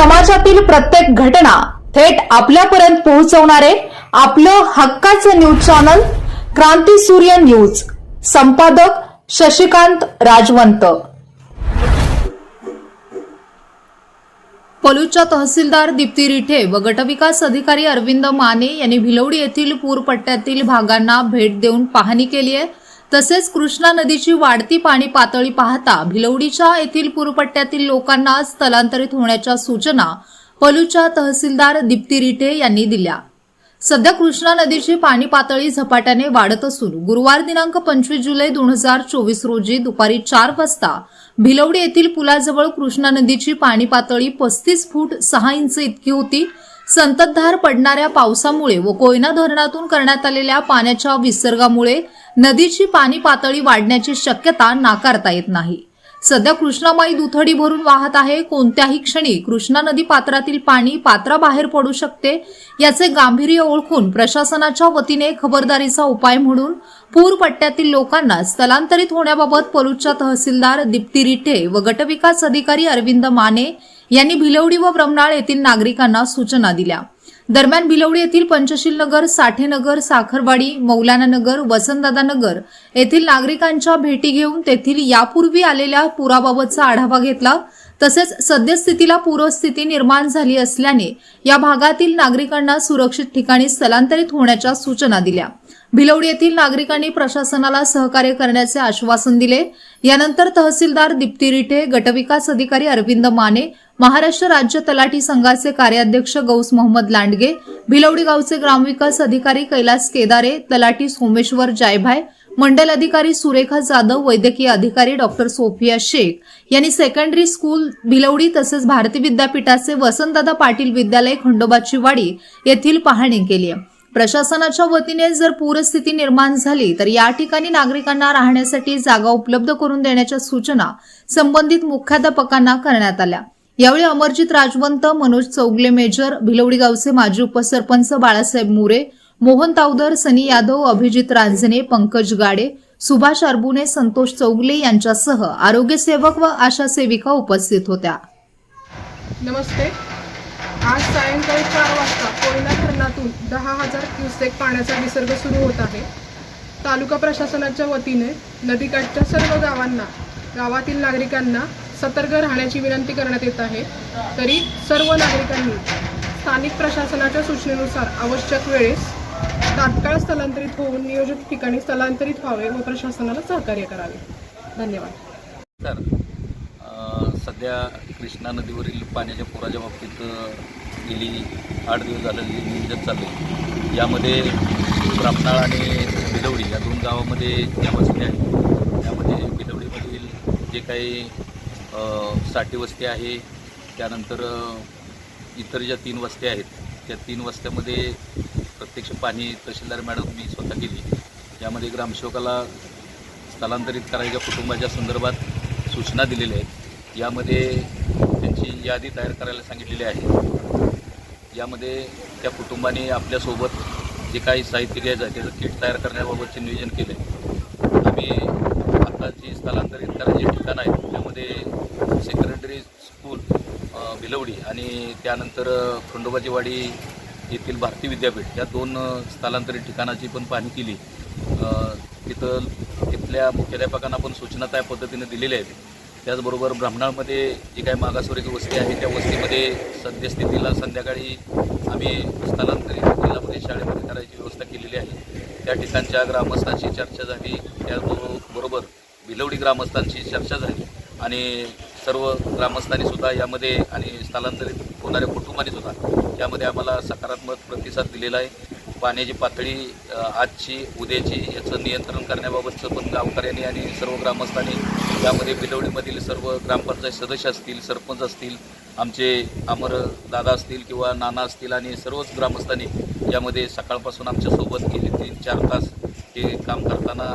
समाजातील प्रत्येक घटना थेट आपल्यापर्यंत पोहोचवणारे आपलं हक्काचं न्यूज चॅनल क्रांती सूर्य न्यूज. संपादक शशिकांत राजवंत. पलूच्या तहसीलदार दीप्ती रिठे व गटविकास अधिकारी अरविंद माने यांनी भिलवडी येथील पूरपट्ट्यातील भागांना भेट देऊन पाहणी केली आहे. तसेच कृष्णा नदीची वाढती पाणी पातळी पाहता भिलवडीच्या येथील पूरपट्ट्यातील लोकांना स्थलांतरित होण्याच्या सूचना पलूच्या तहसीलदार दीप्ती रिटे यांनी दिल्या. सध्या कृष्णा नदीची पाणी पातळी झपाट्याने वाढत असून गुरुवार दिनांक पंचवीस जुलै दोन हजार चोवीस रोजी दुपारी चार वाजता भिलवडी येथील पुलाजवळ कृष्णा नदीची पाणी पातळी पस्तीस फूट सहा इंच इतकी होती. संततधार पडणाऱ्या पावसामुळे व कोयना धरणातून करण्यात आलेल्या पाण्याच्या विसर्गामुळे नदीची पाणी पातळी वाढण्याची शक्यता नाकारता येत नाही. सध्या कृष्णामाई दुथडी भरून वाहत आहे. कोणत्याही क्षणी कृष्णा नदी पात्रातील पाणी पात्राबाहेर पडू शकते याचे गांभीर्य ओळखून प्रशासनाच्या वतीने खबरदारीचा उपाय म्हणून पूर पट्ट्यातील लोकांना स्थलांतरित होण्याबाबत पलूच्या तहसीलदार दीप्ती रिठे व गटविकास अधिकारी अरविंद माने यांनी भिलवडी व ब्रह्मनाळ येथील नागरिकांना सूचना दिल्या. दरम्यान भिलवडी येथील पंचशील नगर साठेनगर साखरवाडी मौलाना नगर वसंतदादा नगर येथील नागरिकांच्या भेटी घेऊन तेथील यापूर्वी आलेल्या पुराबाबतचा आढावा घेतला. तसेच सद्यस्थितीला पूरस्थिती निर्माण झाली असल्याने या भागातील नागरिकांना सुरक्षित ठिकाणी स्थलांतरित होण्याच्या सूचना दिल्या. भिलवडी येथील नागरिकांनी प्रशासनाला सहकार्य करण्याचे आश्वासन दिले. यानंतर तहसीलदार दीप्ती रिठे गटविकास अधिकारी अरविंद माने महाराष्ट्र राज्य तलाठी संघाचे कार्याध्यक्ष गौस मोहम्मद लांडगे भिलवडी गावचे ग्रामविकास अधिकारी कैलास केदारे तलाठी सोमेश्वर जायभाय मंडल अधिकारी सुरेखा जाधव वैद्यकीय अधिकारी डॉक्टर सोफिया शेख. यांनी सेकंडरी स्कूल भिलवडी तसेच भारती विद्यापीठाचे वसंतदादा पाटील विद्यालय खंडोबाची वाडी येथील पाहणी केली आहे. प्रशासनाच्या वतीने जर पूरस्थिती निर्माण झाली तर या ठिकाणी नागरिकांना राहण्यासाठी जागा उपलब्ध करून देण्याच्या सूचना संबंधित मुख्याध्यापकांना करण्यात आल्या. यावेळी अमरजित राजवंत मनोज चौगले मेजर भिलवडी गावचे माजी उपसरपंच बाळासाहेब मुरे मोहन तावदर सनी यादव अभिजित रांजणे पंकज गाडे सुभाष अरबुने संतोष चौगले यांच्यासह आरोग्यसेवक व आशा सेविका उपस्थित होत्या. नमस्ते. आज सायंकाळी चार वाजता कोयना धरणातून दहा हजार क्युसेक पाण्याचा विसर्ग सुरू होत आहे. तालुका प्रशासनाच्या वतीने नदीकाठच्या सर्व गावांना गावातील नागरिकांना सतर्क राहण्याची विनंती करण्यात येत आहे. तरी सर्व नागरिकांनी स्थानिक प्रशासनाच्या सूचनेनुसार आवश्यक वेळेस तात्काळ स्थलांतरित होऊन नियोजित ठिकाणी स्थलांतरित व्हावे व प्रशासनाला सहकार्य करावे. धन्यवाद. सर सध्या कृष्णा नदीवरील पाण्याच्या पुराच्या बाबतीत गेली आठ दिवस झालेली नियोजन चालले. आहे यामध्ये ब्राह्मणाळ आणि बिलवडी या दोन गावामध्ये ज्या वस्ती आहेत त्यामध्ये बिलवडीमधील जे काही साठी वस्ती आहे त्यानंतर इतर ज्या तीन वस्त्या आहेत त्या तीन वस्त्यामध्ये प्रत्यक्ष पाणी तहसीलदार मॅडम मी स्वतः केली यामध्ये ग्रामसेवकाला स्थलांतरित करायच्या कुटुंबाच्या संदर्भात सूचना दिलेल्या आहेत. यामध्ये त्यांची यादी तयार करायला सांगितलेली आहे. यामध्ये त्या कुटुंबाने आपल्यासोबत जे काही साहित्य घ्यायचं आहे त्याचं किट तयार करण्याबाबतचे नियोजन केले आम्ही आता जी स्थलांतरित करायची ठिकाणं आहेत त्यामध्ये सेक्रेटरी स्कूल बिलवडी भिलवडी आणि त्यानंतर खंडोबाजीवाडी वाडी येथील भारती विद्यापीठ या दोन स्थलांतरित ठिकाणाची पण पाहणी केली. तिथं तिथल्या मुख्याध्यापकांना पण सूचना त्या पद्धतीने दिलेल्या आहेत. त्याचबरोबर ब्राह्मणामध्ये जी काही मागासवर्गीय वस्ती आहे त्या वस्तीमध्ये सद्यस्थितीला संध्याकाळी आम्ही स्थलांतरित जिल्हामध्ये शाळेमध्ये करायची व्यवस्था केलेली आहे. त्या ठिकाणच्या ग्रामस्थांशी चर्चा झाली त्याचबरोबर भिलवडी ग्रामस्थांशी चर्चा झाली आणि सर्व ग्रामस्थांनी सुद्धा यामध्ये आणि स्थलांतरित होणाऱ्या कुटुंबांनी सुद्धा यामध्ये आम्हाला सकारात्मक प्रतिसाद दिलेला आहे. पाण्याची पातळी आजची उद्याची याचं नियंत्रण करण्याबाबतचं पण गावकऱ्यांनी आणि सर्व ग्रामस्थांनी यामध्ये बिलवडीमधील सर्व ग्रामपंचायत सदस्य असतील सरपंच असतील आमचे अमर दादा असतील किंवा नाना असतील आणि सर्वच ग्रामस्थांनी यामध्ये सकाळपासून आमच्यासोबत गेले तीन चार तास हे काम करताना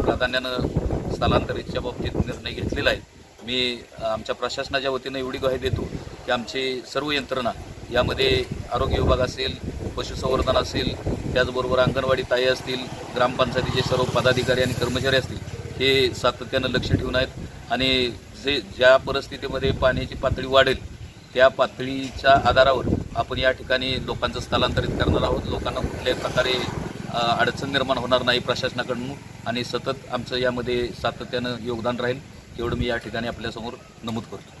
प्राधान्यानं स्थलांतरितच्या बाबतीत निर्णय घेतलेला आहे. मी आमच्या प्रशासनाच्या वतीनं एवढी ग्वाही देतो की आमची सर्व यंत्रणा यामध्ये आरोग्य विभाग असेल पशुसंवर्धन असेल त्याचबरोबर अंगणवाडी ताई असतील ग्रामपंचायतीचे सर्व पदाधिकारी आणि कर्मचारी असतील हे सातत्यानं लक्ष ठेवून आहेत. आणि जे ज्या परिस्थितीमध्ये पाण्याची पातळी वाढेल त्या पातळीच्या आधारावर आपण या ठिकाणी लोकांचं स्थलांतरित करणार आहोत. लोकांना कुठल्याही प्रकारे अडचण निर्माण होणार नाही प्रशासनाकडून आणि सतत आमचं यामध्ये सातत्यानं योगदान राहील एवढं मी या ठिकाणी आपल्यासमोर नमूद करतो.